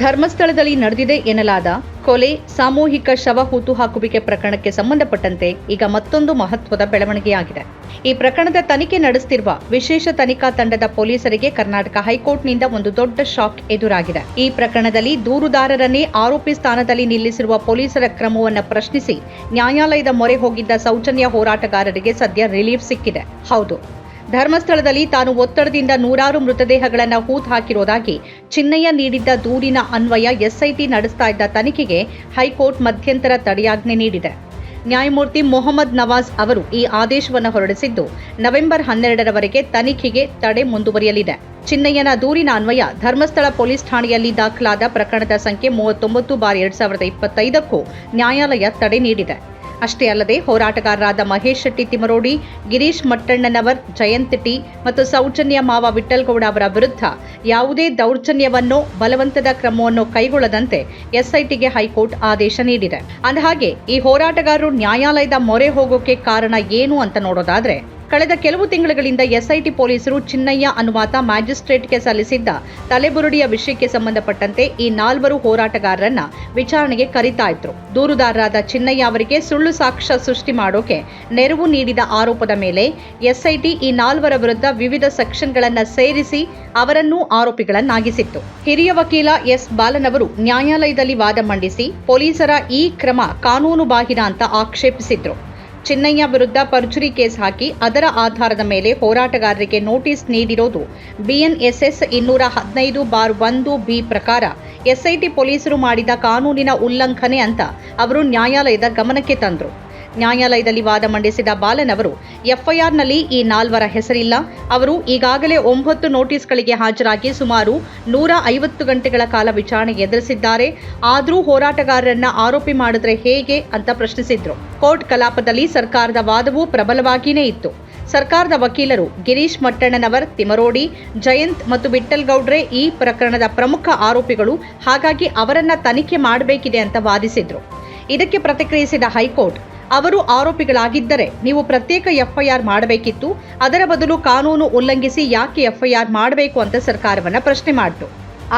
ಧರ್ಮಸ್ಥಳದಲ್ಲಿ ನಡೆದಿದೆ ಎನ್ನಲಾದ ಕೊಲೆ, ಸಾಮೂಹಿಕ ಶವ ಹೂತು ಹಾಕುವಿಕೆ ಪ್ರಕರಣಕ್ಕೆ ಸಂಬಂಧಪಟ್ಟಂತೆ ಈಗ ಮತ್ತೊಂದು ಮಹತ್ವದ ಬೆಳವಣಿಗೆಯಾಗಿದೆ. ಈ ಪ್ರಕರಣದ ತನಿಖೆ ನಡೆಸುತ್ತಿರುವ ವಿಶೇಷ ತನಿಖಾ ತಂಡದ ಪೊಲೀಸರಿಗೆ ಕರ್ನಾಟಕ ಹೈಕೋರ್ಟ್ನಿಂದ ಒಂದು ದೊಡ್ಡ ಶಾಕ್ ಎದುರಾಗಿದೆ. ಈ ಪ್ರಕರಣದಲ್ಲಿ ದೂರುದಾರರನ್ನೇ ಆರೋಪಿ ಸ್ಥಾನದಲ್ಲಿ ನಿಲ್ಲಿಸಿರುವ ಪೊಲೀಸರ ಕ್ರಮವನ್ನು ಪ್ರಶ್ನಿಸಿ ನ್ಯಾಯಾಲಯದ ಮೊರೆ ಹೋಗಿದ್ದ ಸೌಜನ್ಯ ಹೋರಾಟಗಾರರಿಗೆ ಸದ್ಯ ರಿಲೀಫ್ ಸಿಕ್ಕಿದೆ. ಹೌದು, ಧರ್ಮಸ್ಥಳದಲ್ಲಿ ತಾನು ಒತ್ತಡದಿಂದ ನೂರಾರು ಮೃತದೇಹಗಳನ್ನು ಹೂತ್ ಹಾಕಿರೋದಾಗಿ ಚಿನ್ನಯ್ಯ ನೀಡಿದ್ದ ದೂರಿನ ಅನ್ವಯ ಎಸ್ಐಟಿ ನಡೆಸ್ತಾ ಇದ್ದ ತನಿಖೆಗೆ ಹೈಕೋರ್ಟ್ ಮಧ್ಯಂತರ ತಡೆಯಾಜ್ಞೆ ನೀಡಿದೆ. ನ್ಯಾಯಮೂರ್ತಿ ಮೊಹಮ್ಮದ್ ನವಾಜ್ ಅವರು ಈ ಆದೇಶವನ್ನು ಹೊರಡಿಸಿದ್ದು, ನವೆಂಬರ್ ಹನ್ನೆರಡರವರೆಗೆ ತನಿಖೆಗೆ ತಡೆ ಮುಂದುವರಿಯಲಿದೆ. ಚಿನ್ನಯ್ಯನ ದೂರಿನ ಅನ್ವಯ ಧರ್ಮಸ್ಥಳ ಪೊಲೀಸ್ ಠಾಣೆಯಲ್ಲಿ ದಾಖಲಾದ ಪ್ರಕರಣದ ಸಂಖ್ಯೆ ಮೂವತ್ತೊಂಬತ್ತು ಬಾರಿ ಎರಡ್ ಸಾವಿರದ ಇಪ್ಪತ್ತೈದಕ್ಕೂ ನ್ಯಾಯಾಲಯ ತಡೆ ನೀಡಿದೆ. ಅಷ್ಟೇ ಅಲ್ಲದೆ ಹೋರಾಟಗಾರರಾದ ಮಹೇಶ್ ಶೆಟ್ಟಿ ತಿಮರೋಡಿ ಗಿರೀಶ್ ಮಟ್ಟಣ್ಣನವರ್, ಜಯಂತ್ ಟಿ ಮತ್ತು ಸೌಜನ್ಯ ಮಾವ ವಿಠಲ್ಗೌಡ ಅವರ ವಿರುದ್ಧ ಯಾವುದೇ ದೌರ್ಜನ್ಯವನ್ನೋ, ಬಲವಂತದ ಕ್ರಮವನ್ನು ಕೈಗೊಳ್ಳದಂತೆ ಎಸ್ಐಟಿಗೆ ಹೈಕೋರ್ಟ್ ಆದೇಶ ನೀಡಿದೆ. ಅಂದಹಾಗೆ, ಈ ಹೋರಾಟಗಾರರು ನ್ಯಾಯಾಲಯದ ಮೊರೆ ಹೋಗೋಕೆ ಕಾರಣ ಏನು ಅಂತ ನೋಡೋದಾದ್ರೆ ಕಳೆದ ಕೆಲವು ತಿಂಗಳುಗಳಿಂದ ಎಸ್ಐಟಿ ಪೊಲೀಸರು ಚಿನ್ನಯ್ಯ ಅನುವಾತ ಮ್ಯಾಜಿಸ್ಟ್ರೇಟ್ಗೆ ಸಲ್ಲಿಸಿದ್ದ ತಲೆಬುರುಡಿಯ ವಿಷಯಕ್ಕೆ ಸಂಬಂಧಪಟ್ಟಂತೆ ಈ ನಾಲ್ವರು ಹೋರಾಟಗಾರರನ್ನ ವಿಚಾರಣೆಗೆ ಕರೀತಾ ಇದ್ರು ದೂರುದಾರರಾದ ಚಿನ್ನಯ್ಯ ಅವರಿಗೆ ಸುಳ್ಳು ಸಾಕ್ಷ್ಯ ಸೃಷ್ಟಿ ಮಾಡೋಕೆ ನೆರವು ನೀಡಿದ ಆರೋಪದ ಮೇಲೆ ಎಸ್ಐಟಿ ಈ ನಾಲ್ವರ ವಿರುದ್ಧ ವಿವಿಧ ಸೆಕ್ಷನ್ಗಳನ್ನು ಸೇರಿಸಿ ಅವರನ್ನೂ ಆರೋಪಿಗಳನ್ನಾಗಿಸಿತ್ತು. ಹಿರಿಯ ವಕೀಲ ಎಸ್ ಬಾಲನವರು ನ್ಯಾಯಾಲಯದಲ್ಲಿ ವಾದ ಮಂಡಿಸಿ ಪೊಲೀಸರ ಈ ಕ್ರಮ ಕಾನೂನು ಬಾಹಿರ ಅಂತ ಆಕ್ಷೇಪಿಸಿದ್ರು. ಚಿನ್ನಯ್ಯ ವಿರುದ್ಧ ಪರ್ಜುರಿ ಕೇಸ್ ಹಾಕಿ ಅದರ ಆಧಾರದ ಮೇಲೆ ಹೋರಾಟಗಾರರಿಗೆ ನೋಟಿಸ್ ನೀಡಿರೋದು. ಬಿಎನ್ಎಸ್ಎಸ್ ಇನ್ನೂರ ಹದಿನೈದು ಬಾರ್ ಒಂದು ಬಿ ಪ್ರಕಾರ ಎಸ್ಐಟಿ ಪೊಲೀಸರು ಮಾಡಿದ ಕಾನೂನಿನ ಉಲ್ಲಂಘನೆ ಅಂತ ಅವರು ನ್ಯಾಯಾಲಯದ ಗಮನಕ್ಕೆ ತಂದರು. ನ್ಯಾಯಾಲಯದಲ್ಲಿ ವಾದ ಮಂಡಿಸಿದ ಬಾಲನ್ ಅವರು, ಎಫ್ಐಆರ್ನಲ್ಲಿ ಈ ನಾಲ್ವರ ಹೆಸರಿಲ್ಲ. ಅವರು ಈಗಾಗಲೇ ಒಂಬತ್ತು ನೋಟಿಸ್ಗಳಿಗೆ ಹಾಜರಾಗಿ ಸುಮಾರು ನೂರ ಐವತ್ತು ಗಂಟೆಗಳ ಕಾಲ ವಿಚಾರಣೆ ಎದುರಿಸಿದ್ದಾರೆ. ಆದರೂ ಹೋರಾಟಗಾರರನ್ನ ಆರೋಪಿ ಮಾಡಿದ್ರೆ ಹೇಗೆ ಅಂತ ಪ್ರಶ್ನಿಸಿದ್ರು. ಕೋರ್ಟ್ ಕಲಾಪದಲ್ಲಿ ಸರ್ಕಾರದ ವಾದವು ಪ್ರಬಲವಾಗಿಯೇ ಇತ್ತು. ಸರ್ಕಾರದ ವಕೀಲರು ಗಿರೀಶ್ ಮಟ್ಟಣ್ಣನವರ್, ತಿಮರೋಡಿ, ಜಯಂತ್ ಮತ್ತು ವಿಠಲ್ ಗೌಡ್ರೆ ಈ ಪ್ರಕರಣದ ಪ್ರಮುಖ ಆರೋಪಿಗಳು, ಹಾಗಾಗಿ ಅವರನ್ನ ತನಿಖೆ ಮಾಡಬೇಕಿದೆ ಅಂತ ವಾದಿಸಿದ್ರು. ಇದಕ್ಕೆ ಪ್ರತಿಕ್ರಿಯಿಸಿದ ಹೈಕೋರ್ಟ್ ಅವರು ಆರೋಪಿಗಳಾಗಿದ್ದರೆ ನೀವು ಪ್ರತ್ಯೇಕ ಎಫ್ಐಆರ್ ಮಾಡಬೇಕಿತ್ತು. ಅದರ ಬದಲು ಕಾನೂನು ಉಲ್ಲಂಘಿಸಿ ಯಾಕೆ ಎಫ್ಐಆರ್ ಮಾಡಬೇಕು ಅಂತ ಸರ್ಕಾರವನ್ನು ಪ್ರಶ್ನೆ ಮಾಡಿತು.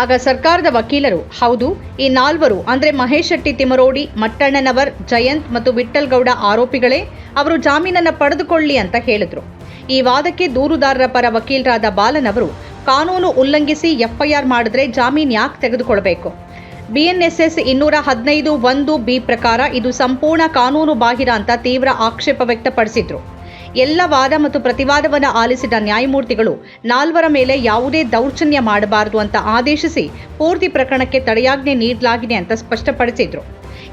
ಆಗ ಸರ್ಕಾರದ ವಕೀಲರು, ಹೌದು, ಈ ನಾಲ್ವರು ಅಂದ್ರೆ ಮಹೇಶ್ ಶೆಟ್ಟಿ ತಿಮರೋಡಿ ಮಟ್ಟಣ್ಣನವರ್, ಜಯಂತ್ ಮತ್ತು ವಿಠಲ್ ಗೌಡ ಆರೋಪಿಗಳೇ, ಅವರು ಜಾಮೀನನ್ನು ಪಡೆದುಕೊಳ್ಳಿ ಅಂತ ಹೇಳಿದ್ರು. ಈ ವಾದಕ್ಕೆ ದೂರುದಾರರ ಪರ ವಕೀಲರಾದ ಬಾಲನ್ ಅವರು, ಕಾನೂನು ಉಲ್ಲಂಘಿಸಿ ಎಫ್ಐಆರ್ ಮಾಡಿದ್ರೆ ಜಾಮೀನ್ ಯಾಕೆ ತೆಗೆದುಕೊಳ್ಬೇಕು? ಬಿಎನ್ಎಸ್ಎಸ್ ಇನ್ನೂರ ಹದಿನೈದು ಒಂದು ಬಿ ಪ್ರಕಾರ ಇದು ಸಂಪೂರ್ಣ ಕಾನೂನು ಬಾಹಿರ ಅಂತ ತೀವ್ರ ಆಕ್ಷೇಪ ವ್ಯಕ್ತಪಡಿಸಿದ್ರು. ಎಲ್ಲ ವಾದ ಮತ್ತು ಪ್ರತಿವಾದವನ್ನು ಆಲಿಸಿದ ನ್ಯಾಯಮೂರ್ತಿಗಳು ನಾಲ್ವರ ಮೇಲೆ ಯಾವುದೇ ದೌರ್ಜನ್ಯ ಮಾಡಬಾರದು ಅಂತ ಆದೇಶಿಸಿ ಪೂರ್ತಿ ಪ್ರಕರಣಕ್ಕೆ ತಡೆಯಾಜ್ಞೆ ನೀಡಲಾಗಿದೆ ಅಂತ ಸ್ಪಷ್ಟಪಡಿಸಿದ್ರು.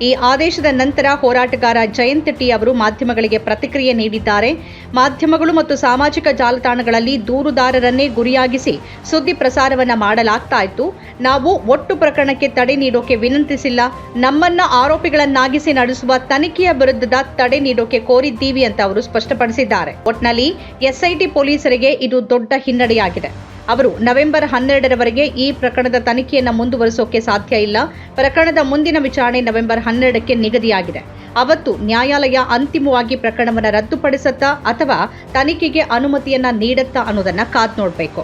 ಈ ಆದೇಶದ ನಂತರ ಹೋರಾಟಗಾರ ಜಯಂತ್ ಟಿ ಅವರು ಮಾಧ್ಯಮಗಳಿಗೆ ಪ್ರತಿಕ್ರಿಯೆ ನೀಡಿದ್ದಾರೆ. ಮಾಧ್ಯಮಗಳು ಮತ್ತು ಸಾಮಾಜಿಕ ಜಾಲತಾಣಗಳಲ್ಲಿ ದೂರುದಾರರನ್ನೇ ಗುರಿಯಾಗಿಸಿ ಸುದ್ದಿ ಪ್ರಸಾರವನ್ನ ಮಾಡಲಾಗ್ತಾ ಇತ್ತು ನಾವು ಒಟ್ಟು ಪ್ರಕರಣಕ್ಕೆ ತಡೆ ನೀಡೋಕೆ ವಿನಂತಿಸಿಲ್ಲ. ನಮ್ಮನ್ನ ಆರೋಪಿಗಳನ್ನಾಗಿಸಿ ನಡೆಸುವ ತನಿಖೆಯ ವಿರುದ್ಧದ ತಡೆ ನೀಡೋಕೆ ಕೋರಿದ್ದೀವಿ ಅಂತ ಅವರು ಸ್ಪಷ್ಟಪಡಿಸಿದ್ದಾರೆ. ಒಟ್ನಲ್ಲಿ ಎಸ್ಐಟಿ ಪೊಲೀಸರಿಗೆ ಇದು ದೊಡ್ಡ ಹಿನ್ನಡೆಯಾಗಿದೆ. ಅವರು ನವೆಂಬರ್ ಹನ್ನೆರಡರವರೆಗೆ ಈ ಪ್ರಕರಣದ ತನಿಖೆಯನ್ನು ಮುಂದುವರಿಸೋಕೆ ಸಾಧ್ಯ ಇಲ್ಲ. ಪ್ರಕರಣದ ಮುಂದಿನ ವಿಚಾರಣೆ ನವೆಂಬರ್ ಹನ್ನೆರಡಕ್ಕೆ ನಿಗದಿಯಾಗಿದೆ. ಅವತ್ತು ನ್ಯಾಯಾಲಯ ಅಂತಿಮವಾಗಿ ಪ್ರಕರಣವನ್ನು ರದ್ದುಪಡಿಸತ್ತಾ ಅಥವಾ ತನಿಖೆಗೆ ಅನುಮತಿಯನ್ನ ನೀಡತ್ತಾ ಅನ್ನೋದನ್ನ ಕಾದ್ ನೋಡಬೇಕು.